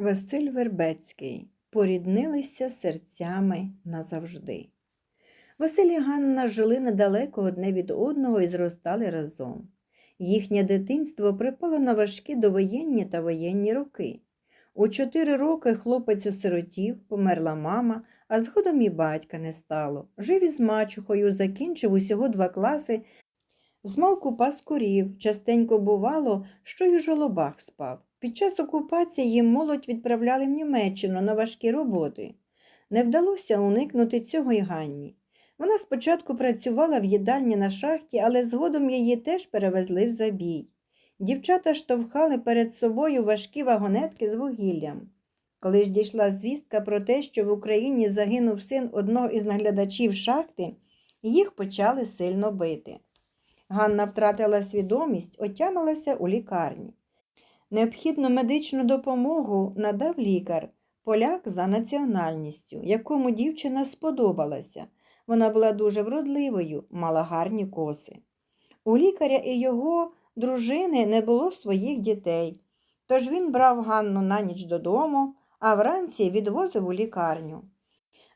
Василь Вербецький поріднилися серцями назавжди. Василь і Ганна жили недалеко одне від одного і зростали разом. Їхнє дитинство припало на важкі довоєнні та воєнні роки. У чотири роки хлопець осиротів, померла мама, а згодом і батька не стало. Жив із мачухою, закінчив усього два класи. Змалку пас курів, частенько бувало, що й у жолобах спав. Під час окупації їм молодь відправляли в Німеччину на важкі роботи. Не вдалося уникнути цього й Ганні. Вона спочатку працювала в їдальні на шахті, але згодом її теж перевезли в забій. Дівчата штовхали перед собою важкі вагонетки з вугіллям. Коли ж дійшла звістка про те, що в Україні загинув син одного із наглядачів шахти, їх почали сильно бити. Ганна втратила свідомість, отямилася у лікарні. Необхідну медичну допомогу надав лікар, поляк за національністю, якому дівчина сподобалася. Вона була дуже вродливою, мала гарні коси. У лікаря і його дружини не було своїх дітей, тож він брав Ганну на ніч додому, а вранці відвозив у лікарню.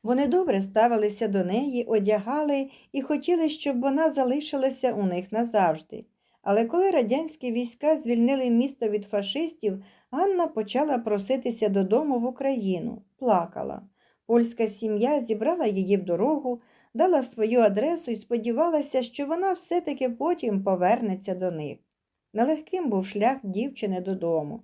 Вони добре ставилися до неї, одягали і хотіли, щоб вона залишилася у них назавжди. Але коли радянські війська звільнили місто від фашистів, Ганна почала проситися додому в Україну, плакала. Польська сім'я зібрала її в дорогу, дала свою адресу і сподівалася, що вона все-таки потім повернеться до них. Нелегким був шлях дівчини додому.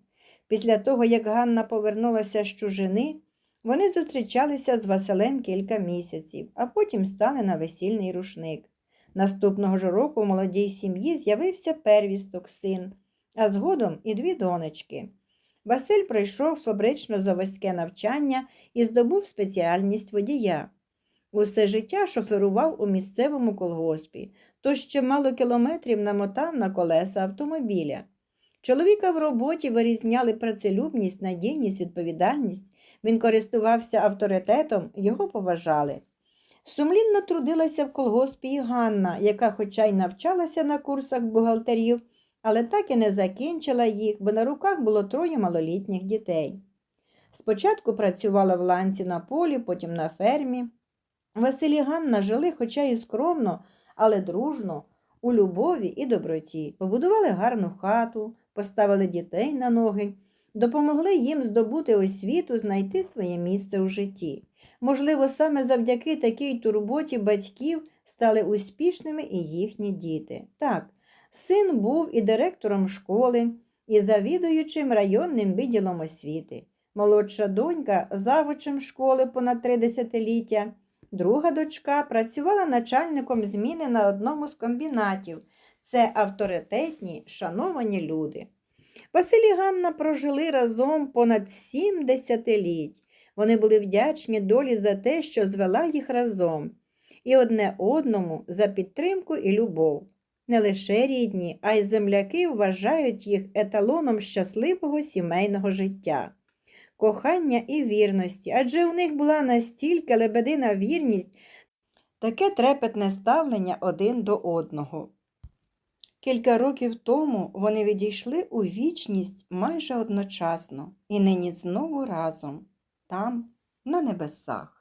Після того, як Ганна повернулася з чужини, вони зустрічалися з Василем кілька місяців, а потім стали на весільний рушник. Наступного ж року у молодій сім'ї з'явився первісток син, а згодом і дві донечки. Василь пройшов фабрично-заводське навчання і здобув спеціальність водія. Усе життя шоферував у місцевому колгоспі, тож ще мало кілометрів намотав на колеса автомобіля. Чоловіка в роботі вирізняли працелюбність, надійність, відповідальність. Він користувався авторитетом, його поважали. Сумлінно трудилася в колгоспі і Ганна, яка, хоча й навчалася на курсах бухгалтерів, але так і не закінчила їх, бо на руках було троє малолітніх дітей. Спочатку працювала в ланці на полі, потім на фермі. Василь і Ганна жили, хоча і скромно, але дружно, у любові і доброті, побудували гарну хату, поставили дітей на ноги, допомогли їм здобути освіту, знайти своє місце у житті. Можливо, саме завдяки такій турботі батьків стали успішними і їхні діти. Так, син був і директором школи, і завідуючим районним відділом освіти. Молодша донька завучем школи понад три десятиліття. Друга дочка працювала начальником зміни на одному з комбінатів. Це авторитетні, шановані люди. Василь і Ганна прожили разом понад сім десятиліть. Вони були вдячні долі за те, що звела їх разом, і одне одному за підтримку і любов. Не лише рідні, а й земляки вважають їх еталоном щасливого сімейного життя, кохання і вірності, адже у них була настільки лебедина вірність, таке трепетне ставлення один до одного. Кілька років тому вони відійшли у вічність майже одночасно і нині знову разом, там, на небесах.